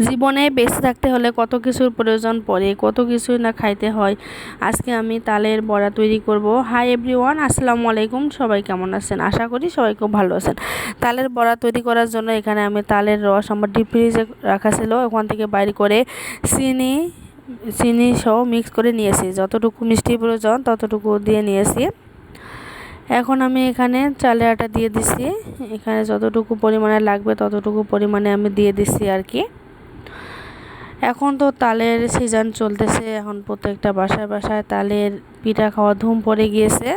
জীবনে বেঁচে থাকতে হলে কত কিছুর প্রয়োজন পড়ে, কত কিছুই না খাইতে হয়। আজকে আমি তালের বড়া তৈরি করব। হাই এভরিওয়ান আসসালামু আলাইকুম। সবাই কেমন আছেন? আশা করি সবাই খুব ভালো আছেন। তালের বড়া তৈরি করার জন্য এখানে আমি তালের রস আমার ডিপ ফ্রিজে রাখা ছিল। ওখান থেকে বাইরে করে চিনি চিনি সহ মিক্স করে নিয়েছি। যতটুকু মিষ্টি প্রয়োজন ততটুকু দিয়ে নিয়েছি। এখন আমি এখানে চালের আটা দিয়ে দিছি। এখানে যতটুকু পরিমাণে লাগবে ততটুকু পরিমাণে আমি দিয়ে দিছি আর কি। এখন তো তালের সিজন চলতেছে, এখন প্রত্যেকটা বাসায় বাসায় তালের পিঠা খাওয়া ধুম পড়ে গিয়েছে।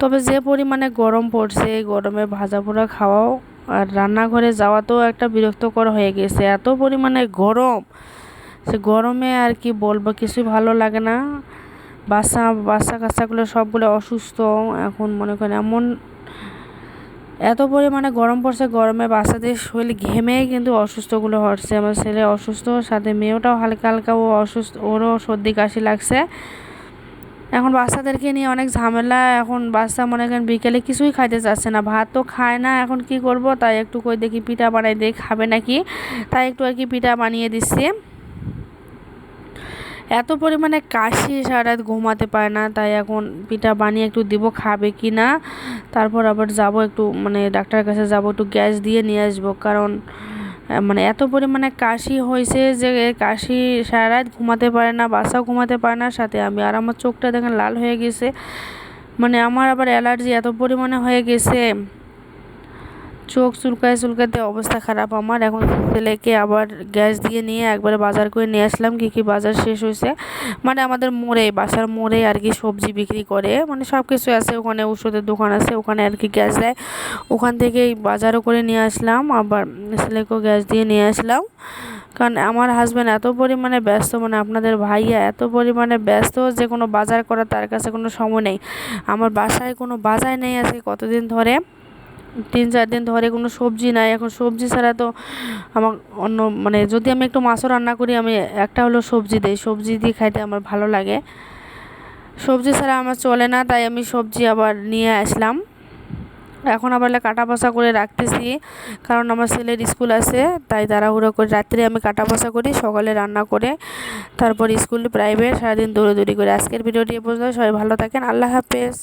তবে যে পরিমাণে গরম পড়ছে, গরমে ভাজা পোড়া খাওয়াও আর রান্নাঘরে যাওয়াতেও একটা বিরক্তকর হয়ে গেছে। এত পরিমাণে গরম, সে গরমে আর কি বলব, কিছুই ভালো লাগে না। বাচ্চা বাচ্চা কাচ্চাগুলো সবগুলো অসুস্থ, এখন মনে করেন এমন এত পরিমাণে গরম পড়ছে, গরমে বাচ্চাদের শরীর ঘেমে কিন্তু অসুস্থগুলো হচ্ছে। আমার ছেলে অসুস্থ, সাথে মেয়েটাও হালকা হালকা, ও অসুস্থ, ওরও সর্দি কাশি লাগছে। এখন বাচ্চাদেরকে নিয়ে অনেক ঝামেলা, এখন বাচ্চা মনে করেন বিকেলে কিছুই খাইতে চাচ্ছে না, ভাত তো খায় না, এখন কি করব? তাই একটু কই দেখি পিঠা বানাই দিয়ে খাবে নাকি? তাই একটু আর কি পিঠা বানিয়ে দিচ্ছি। এত পরিমাণে কাশি সারা রাত ঘুমাতে পারে না, তাই এখন পিঠা বানিয়ে একটু দিব, খাবে কি না? তারপর আবার যাব একটু মানে ডাক্তারের কাছে যাব, একটু গ্যাস দিয়ে নিয়ে আসব। কারণ মানে এত পরিমাণে কাশি হয়েছে যে কাশি সারা রাত ঘুমাতে পারে না, বাসাও ঘুমাতে পারে না, সাথে আমি আর আমার চোখটা দেখেন লাল হয়ে গেছে। মানে আমার আবার অ্যালার্জি এত পরিমাণে হয়ে গেছে। চোখ চুলকায় চুলকাতে অবস্থা খারাপ আমার। এখন ছেলেকে আবার গ্যাস দিয়ে নিয়ে একবারে বাজার করে নিয়ে আসলাম, কী কী বাজার শেষ হয়েছে? মানে আমাদের মোড়ে, বাসার মোড়ে আর কি সবজি বিক্রি করে। মানে সব কিছু আছে ওখানে, ওষুধের দোকান আছে, ওখানে আর কি গ্যাস দেয়। ওখান থেকেই বাজারও করে নিয়ে আসলাম, আবার ছেলেকেও গ্যাস দিয়ে নিয়ে আসলাম। কারণ আমার হাজব্যান্ড এত পরিমাণে ব্যস্ত মানে আপনাদের ভাইয়া এত পরিমাণে ব্যস্ত যে কোনো বাজার করা তার কাছে কোনো সময় নেই। আমার বাসায় কোনো বাজার নেই আছে কতদিন ধরে? তিন চার দিন ধরে কোনো সবজি নাই। এখন সবজি ছাড়া তো আমার অন্য মানে যদি আমি একটু মাছও রান্না করি, আমি একটা হলো সবজি দিই। সবজি দিয়ে খাইতে আমার ভালো লাগে। সবজি ছাড়া আমার চলে না, তাই আমি সবজি আবার নিয়ে আসলাম। এখন আবার কাটা বসা করে রাখতেছি, কারণ আমার ছেলের স্কুল আছে, তাই তাড়াহুড়ো করে রাত্রে আমি কাটা বসা করি, সকালে রান্না করে, তারপর স্কুল প্রাইভেট সারাদিন দৌড়ে দৌড়ি করে। আজকের ভিডিওটি এ পর্যন্ত, সবাই ভালো থাকেন, আল্লাহ হাফেজ।